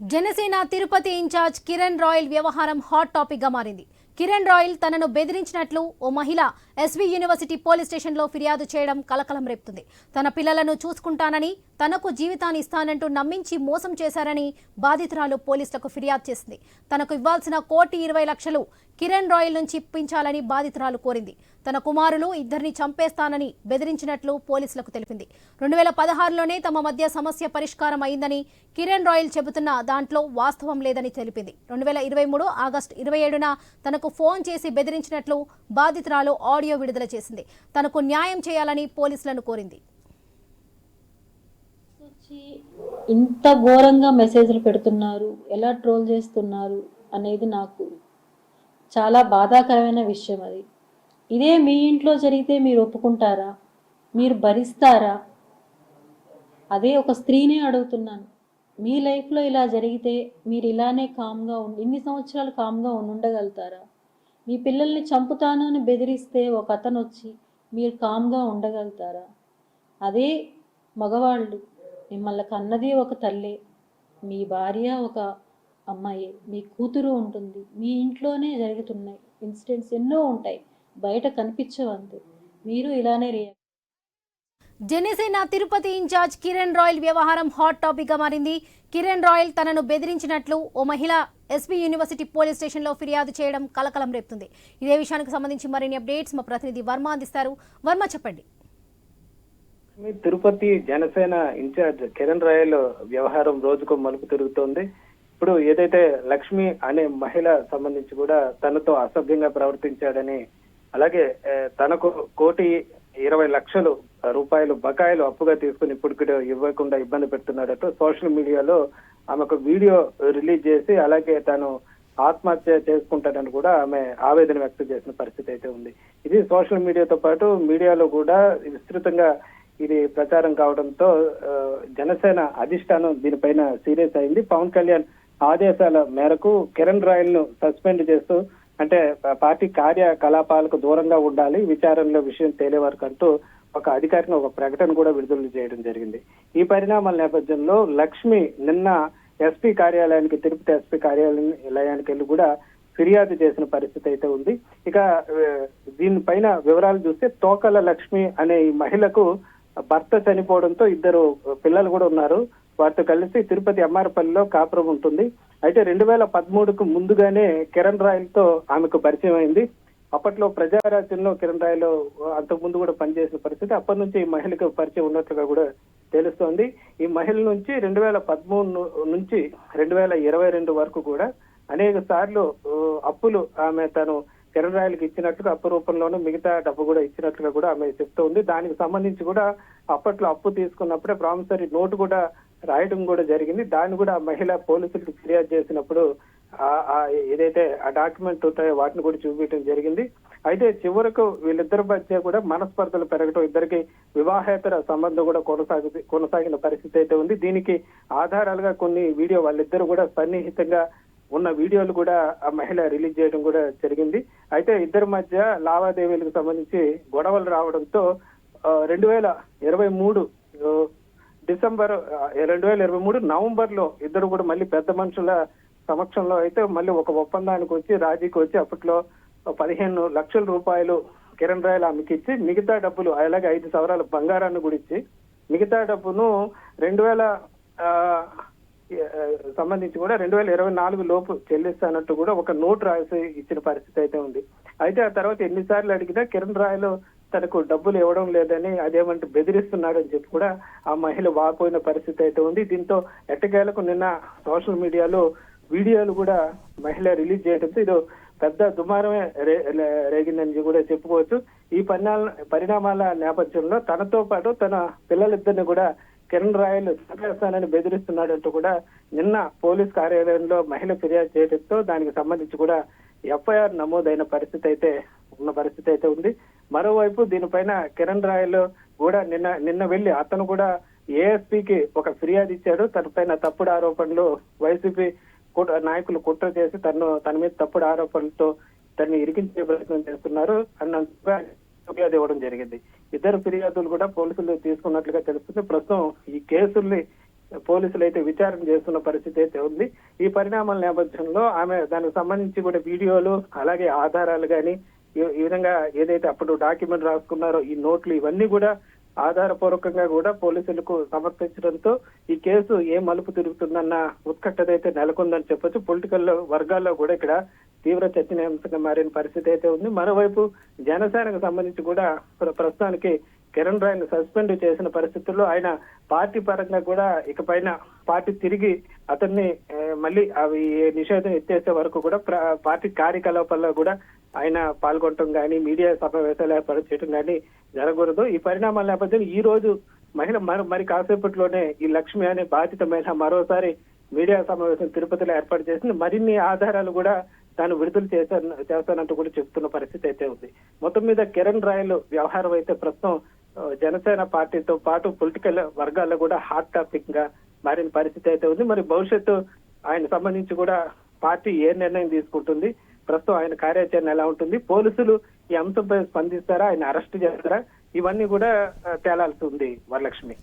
Janasena Tirupati incharge Kiran Royal వ్యవహారం hot టాపిక్గా మారింది. కిరణ్ రాయల్ తనను బెదిరించినట్లు ఓ మహిళ ఎస్వి యూనివర్సిటీ పోలీస్ స్టేషన్లో ఫిర్యాదు చేయడం కలకలం రేపుతుంది. తన పిల్లలను చూసుకుంటానని తనకు జీవితాన్ని ఇస్తానంటూ నమ్మించి మోసం చేశారని బాధితురాలు పోలీసులకు ఫిర్యాదు చేసింది. తనకు ఇవ్వాల్సిన కోటి ఇరవై లక్షలు కిరణ్ రాయల్ నుంచి ఇప్పించాలని బాధితురాలు కోరింది. తన కుమారులు ఇద్దరిని చంపేస్తానని బెదిరించినట్లు పోలీసులకు తెలిపింది. రెండు వేల పదహారులోనే తమ మధ్య సమస్య పరిష్కారం అయిందని కిరణ్ రాయల్ చెబుతున్న దాంట్లో వాస్తవం లేదని తెలిపింది. రెండు వేల ఇరవై మూడు ఆగస్టు ఇరవై ఏడున తనకు ఫోన్ చేసి బెదిరించినట్లు బాధితురాలు ఆడియో విడుదల చేసింది. తనకు న్యాయం చేయాలని పోలీసులను కోరింది. వచ్చి ఇంత ఘోరంగా మెసేజ్లు పెడుతున్నారు ఎలా ట్రోల్ చేస్తున్నారు అనేది నాకు చాలా బాధాకరమైన విషయం అది. ఇదే మీ ఇంట్లో జరిగితే మీరు ఒప్పుకుంటారా? మీరు భరిస్తారా? అదే ఒక స్త్రీనే అడుగుతున్నాను. మీ లైఫ్లో ఇలా జరిగితే మీరు ఇలానే కామ్గా ఉండి ఇన్ని సంవత్సరాలు కామ్గా ఉండగలుగుతారా? మీ పిల్లల్ని చంపుతాను అని బెదిరిస్తే ఒక అతను వచ్చి మీరు కామ్గా ఉండగలుగుతారా? అదే మగవాళ్ళు మిమ్మల్ని కన్నది ఒక తల్లి. మీ భార్య ఒక అమ్మాయి. మీ కూతురు ఉంటుంది. మీ ఇంట్లోనే జరుగుతున్నాయి. ఇన్సిడెంట్స్ ఎన్నో ఉంటాయి. బయట కనిపించవంతే. మీరు ఇలానే react Janasena Tirupati in charge Kiran Royal వ్యవహారం హాట్ టాపిక్గా మారింది. కిరణ్ రాయల్ తనను బెదిరించినట్లు ఓ మహిళ ఎస్పీ యూనివర్సిటీ పోలీస్ స్టేషన్లో ఫిర్యాదు చేయడం కలకలం రేపుతుంది. ఇదే విషయానికి సంబంధించి మరిన్ని అప్డేట్స్ మా ప్రతినిధి వర్మ అందిస్తారు. వర్మ చెప్పండి. మీ తిరుపతి జనసేన ఇన్ఛార్జ్ కిరణ్ రాయల్ వ్యవహారం రోజుకు మలుపు తిరుగుతోంది. ఇప్పుడు ఏదైతే లక్ష్మి అనే మహిళ సంబంధించి కూడా తనతో అసభ్యంగా ప్రవర్తించాడని అలాగే తనకు కోటి ఇరవై లక్షలు రూపాయలు బకాయిలు అప్పుగా తీసుకుని ఇప్పటికీ ఇవ్వకుండా ఇబ్బంది పెడుతున్నాడట. సోషల్ మీడియాలో ఆమెకు వీడియో రిలీజ్ చేసి అలాగే తాను ఆత్మహత్య చేసుకుంటాడని కూడా ఆమె ఆవేదన వ్యక్తం చేసిన పరిస్థితి అయితే ఉంది. ఇది సోషల్ మీడియాతో పాటు మీడియాలో కూడా విస్తృతంగా ఇది ప్రచారం కావడంతో జనసేన అధిష్టానం దీనిపైన సీరియస్ అయింది. పవన్ కళ్యాణ్ ఆదేశాల మేరకు కిరణ్ రాయల్ను సస్పెండ్ చేస్తూ అంటే పార్టీ కార్యకలాపాలకు దూరంగా ఉండాలి విచారణలో విషయం తేలే వరకు అంటూ ఒక అధికారిని ఒక ప్రకటన కూడా విడుదల చేయడం జరిగింది. ఈ పరిణామాల నేపథ్యంలో లక్ష్మి నిన్న ఎస్పీ కార్యాలయానికి తిరుపతి ఎస్పీ కార్యాలయానికి వెళ్ళి కూడా ఫిర్యాదు చేసిన పరిస్థితి అయితే ఉంది. ఇక దీనిపైన వివరాలు చూస్తే తోకల లక్ష్మి అనే ఈ మహిళకు భర్త చనిపోవడంతో ఇద్దరు పిల్లలు కూడా ఉన్నారు. వారితో కలిసి తిరుపతి ఎంఆర్పల్లిలో కాపురం ఉంటుంది. అయితే రెండు వేల పదమూడుకు ముందుగానే కిరణ్ రాయల్తో ఆమెకు పరిచయం అయింది. అప్పట్లో ప్రజారాజ్యంలో కిరణ్ రాయల్ అంతకు ముందు కూడా పనిచేసిన పరిస్థితి. అప్పటి నుంచి ఈ మహిళకు పరిచయం ఉన్నట్లుగా కూడా తెలుస్తోంది. ఈ మహిళ నుంచి రెండు వేల పదమూడు నుంచి రెండు వేల ఇరవై రెండు వరకు కూడా అనేక సార్లు అప్పులు ఆమె తను కిరణ్ ఇచ్చినట్లుగా అప్పు రూపంలోనూ మిగతా డబ్బు కూడా ఇచ్చినట్లుగా కూడా ఆమె చెప్తూ ఉంది. దానికి సంబంధించి కూడా అప్పట్లో అప్పు తీసుకున్నప్పుడే ప్రామిసరీ నోటు కూడా రాయడం కూడా జరిగింది. దాన్ని కూడా ఆ మహిళ పోలీసులకు ఫిర్యాదు చేసినప్పుడు ఆ- ఏదైతే ఆ డాక్యుమెంట్ ఉంటాయో వాటిని కూడా చూపించడం జరిగింది. అయితే చివరకు వీళ్ళిద్దరి మధ్య కూడా మనస్పర్ధలు పెరగటం ఇద్దరికి వివాహేతర సంబంధం కూడా కొనసాగి కొనసాగిన పరిస్థితి అయితే ఉంది. దీనికి ఆధారాలుగా కొన్ని వీడియో వాళ్ళిద్దరు కూడా సన్నిహితంగా ఉన్న వీడియోలు కూడా ఆ మహిళ రిలీజ్ చేయడం కూడా జరిగింది. అయితే ఇద్దరి మధ్య లావాదేవీలకు సంబంధించి గొడవలు రావడంతో రెండు వేల ఇరవై మూడు డిసెంబర్ రెండు వేల ఇరవై మూడు నవంబర్లో ఇద్దరు కూడా మళ్ళీ పెద్ద మనుషుల సమక్షంలో అయితే మళ్ళీ ఒక ఒప్పందానికి వచ్చి రాజీకి వచ్చి అప్పట్లో పదిహేను లక్షల రూపాయలు కిరణ్ రాయలు ఆమెకి ఇచ్చి మిగతా డబ్బులు అలాగే ఐదు సవరాల బంగారాన్ని కూడా ఇచ్చి మిగతా డబ్బును రెండు వేల సంబంధించి కూడా రెండు వేల ఇరవై నాలుగు లోపు చెల్లిస్తానట్టు కూడా ఒక నోట్ రాసి ఇచ్చిన పరిస్థితి అయితే ఉంది. అయితే ఆ తర్వాత ఎన్నిసార్లు అడిగినా కిరణ్ రాయలు తనకు డబ్బులు ఇవ్వడం లేదని అదేమంటే బెదిరిస్తున్నాడు అని చెప్పి కూడా ఆ మహిళ వాపోయిన పరిస్థితి అయితే ఉంది. దీంతో ఎట్టకేలకు నిన్న సోషల్ మీడియాలో వీడియోలు కూడా మహిళ రిలీజ్ చేయడంతో ఇది పెద్ద దుమారమే రే- రేగిందని కూడా చెప్పుకోవచ్చు. ఈ పరిణామాల నేపథ్యంలో తనతో పాటు తన పిల్లలిద్దరిని కూడా కిరణ్ రాయల్ చంపేస్తానని బెదిరిస్తున్నాడంటూ కూడా నిన్న పోలీస్ కార్యాలయంలో మహిళ ఫిర్యాదు చేయడంతో దానికి సంబంధించి కూడా ఎఫ్ఐఆర్ నమోదైన పరిస్థితి అయితే ఉన్న పరిస్థితి అయితే ఉంది. మరోవైపు దీనిపైన కిరణ్ రాయల్ కూడా నిన్న నిన్న వెళ్ళి అతను కూడా ఏఎస్పీకి ఒక ఫిర్యాదు ఇచ్చాడు. తన పైన తప్పుడు ఆరోపణలు వైసీపీ కుట్ర- నాయకులు కుట్ర చేసి తను తన మీద తప్పుడు ఆరోపణలతో తనని ఇరికించే ప్రయత్నం చేస్తున్నారు. అన్న ఫిర్యాదు ఇవ్వడం జరిగింది. ఇద్దరు ఫిర్యాదులు కూడా పోలీసులు తీసుకున్నట్లుగా తెలుస్తుంది. ప్రస్తుతం ఈ కేసుల్ని పోలీసులు అయితే విచారణ చేస్తున్న పరిస్థితి అయితే ఉంది. ఈ పరిణామాల నేపథ్యంలో ఆమె దానికి సంబంధించి కూడా వీడియోలు అలాగే ఆధారాలు కానీ ఈ విధంగా ఏదైతే అప్పుడు డాక్యుమెంట్ రాసుకున్నారో ఈ నోట్లు ఇవన్నీ కూడా ఆధారపూర్వకంగా కూడా పోలీసులకు సమర్పించడంతో ఈ కేసు ఏ మలుపు తిరుగుతుందన్న ఉత్కట్టత అయితే నెలకొందని చెప్పొచ్చు. పొలిటికల్ వర్గాల్లో కూడా ఇక్కడ తీవ్ర చర్చనీయాంశంగా మారిన పరిస్థితి అయితే ఉంది. మరోవైపు జనసేనకు సంబంధించి కూడా ప్రస్తుతానికి కిరణ్ రాయ్ సస్పెండ్ చేసిన పరిస్థితుల్లో ఆయన పార్టీ పరంగా కూడా ఇకపైన పార్టీ తిరిగి అతన్ని మళ్ళీ అవి నిషేధం ఎత్తేసే వరకు కూడా పార్టీ కార్యకలాపాల్లో కూడా ఆయన పాల్గొనటం కానీ మీడియా సమావేశాలు ఏర్పాటు చేయడం కానీ జరగకూడదు. ఈ పరిణామాల నేపథ్యంలో ఈ రోజు మహిళ మరి మరి కాసేపట్లోనే ఈ లక్ష్మి అనే బాధిత మహిళ మరోసారి మీడియా సమావేశం తిరుపతిలో ఏర్పాటు చేసింది. మరిన్ని ఆధారాలు కూడా తాను విడుదల చేశాను చేస్తానంటూ కూడా చెప్తున్న పరిస్థితి అయితే ఉంది. మొత్తం మీద కిరణ్ రాయలు వ్యవహారం అయితే ప్రస్తుతం జనసేన పార్టీతో పాటు పొలిటికల్ వర్గాల్లో కూడా హాట్ టాపిక్గా మారిన పరిస్థితి అయితే ఉంది. మరి భవిష్యత్తు ఆయన సంబంధించి కూడా పార్టీ ఏ నిర్ణయం తీసుకుంటుంది? ప్రస్తుతం ఆయన కార్యాచరణ ఎలా ఉంటుంది? పోలీసులు ఈ అంశంపై స్పందిస్తారా? ఆయన అరెస్ట్ చేస్తారా? ఇవన్నీ కూడా తేలాల్సి ఉంది వరలక్ష్మి.